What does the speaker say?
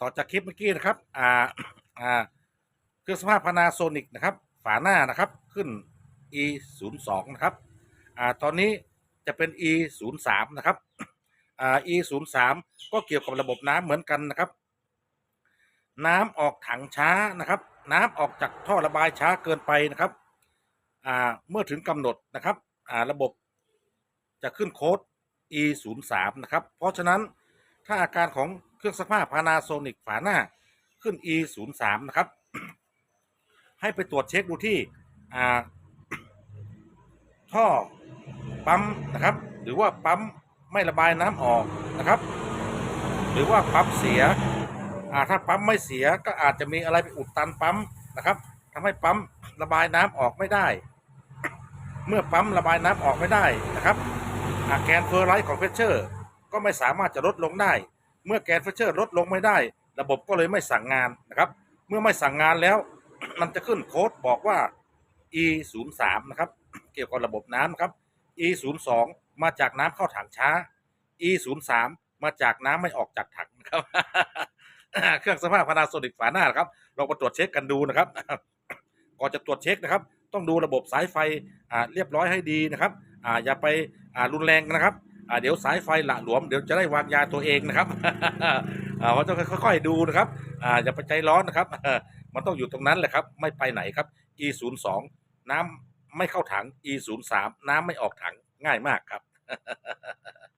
ต่อจากคลิปเมื่อกี้นะครับ อ่า อ่า เครื่องสภาพพานาโซนิกนะครับ ฝาหน้านะครับ ขึ้น e 0 2นะครับ อ่า ตอนนี้จะเป็น e 0 3นะครับ อ่า e 0 3ก็เกี่ยวกับระบบน้ำเหมือนกันนะครับ น้ำออกถังช้านะครับ น้ำออกจากท่อระบายช้าเกินไปนะครับ อ่า เมื่อถึงกำหนดนะครับ อ่า ระบบจะขึ้นโค้ด e 0 3นะครับ เพราะฉะนั้นถ้าอาการของ รื่องซักผ้าพานาโซนิกฝาหน้าขึ้น e 0 3นะครับ ให้ไปตรวจเช็คดูที่ท่อปั๊มนะครับ หรือว่าปั๊มไม่ระบายน้ำออกนะครับ หรือว่าปั๊มเสียถ้าปั๊มไม่เสียก็อาจจะมีอะไรไปอุดตันปั๊มนะครับทำให้ปั๊มระบายน้ำออกไม่ได้ เมื่อปั๊มระบายน้ำออกไม่ได้นะครับอาแกนเฟอร์ไรท์ของเพชเชอร์ ก็ไม่สามารถจะลดลงได้ เมื่อแกนเพชเชอร์ลดลงไม่ได้ ระบบก็เลยไม่สั่งงานนะครับ เมื่อไม่สั่งงานแล้ว มันจะขึ้นโค้ดบอกว่า e 0 3นะครับ เกี่ยวกับระบบน้ำนะครับ e 0 2มาจากน้ำเข้าถังช้า e 0 3มาจากน้ำไม่ออกจากถังนะครับ เครื่องสภาพพานาโซนิกฝาหน้าครับเรามาตรวจเช็คกันดูนะครับก่อนจะตรวจเช็คนะครับ ต้องดูระบบสายไฟเรียบร้อยให้ดีนะครับออย่าไปรุนแรงนะครับ เดี๋ยวสายไฟหละหลวมเดี๋ยวจะได้วางยาตัวเองนะครับอ่าเราต้องค่อยๆดูนะครับอ่าอย่าไปใจร้อนนะครับ มันต้องอยู่ตรงนั้นแหละครับ ไม่ไปไหนครับ e 0 2น้ำไม่เข้าถัง e 0 3น้ำไม่ออกถังง่ายมากครับ